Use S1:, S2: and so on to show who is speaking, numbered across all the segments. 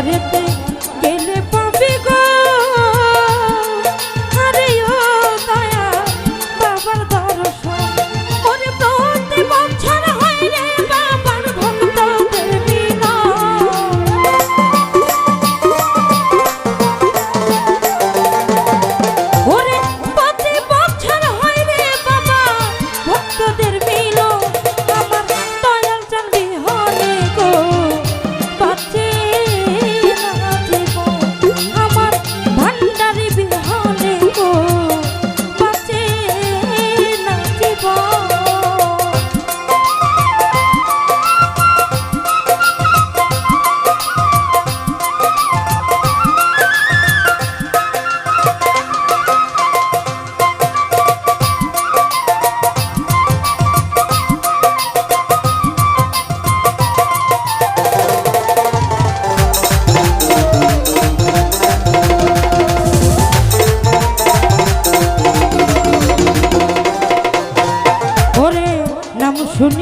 S1: arete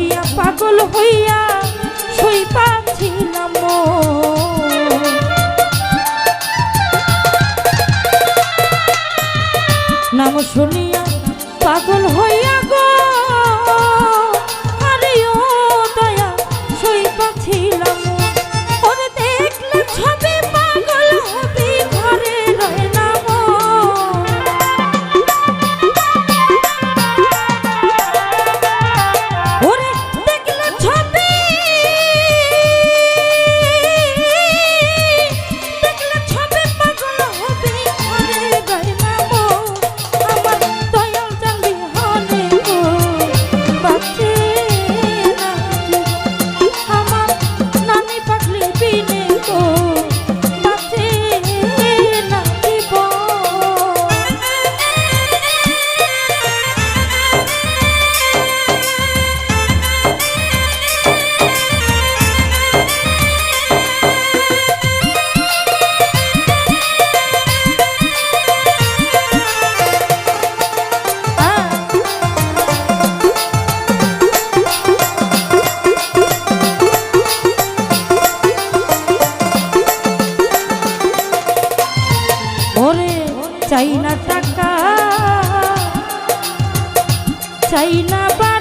S1: হইয়া পাগল হইয়া সই পাচ্ছি নাম শুনিয়া পাগল হইয়া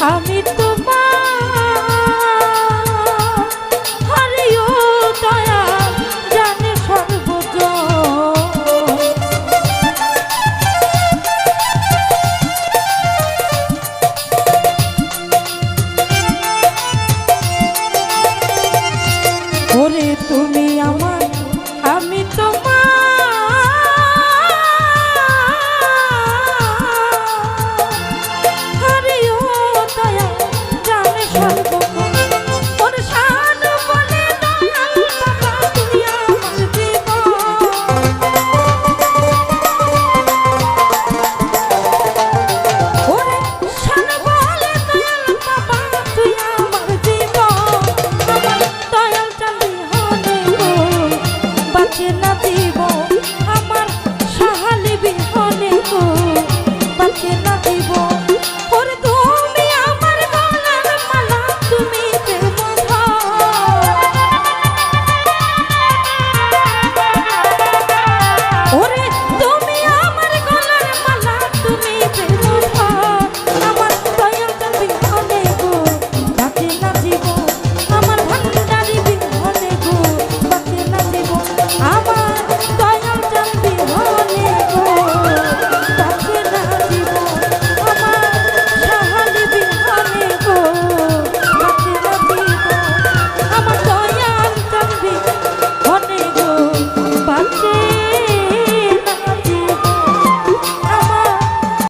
S1: আমি তোমার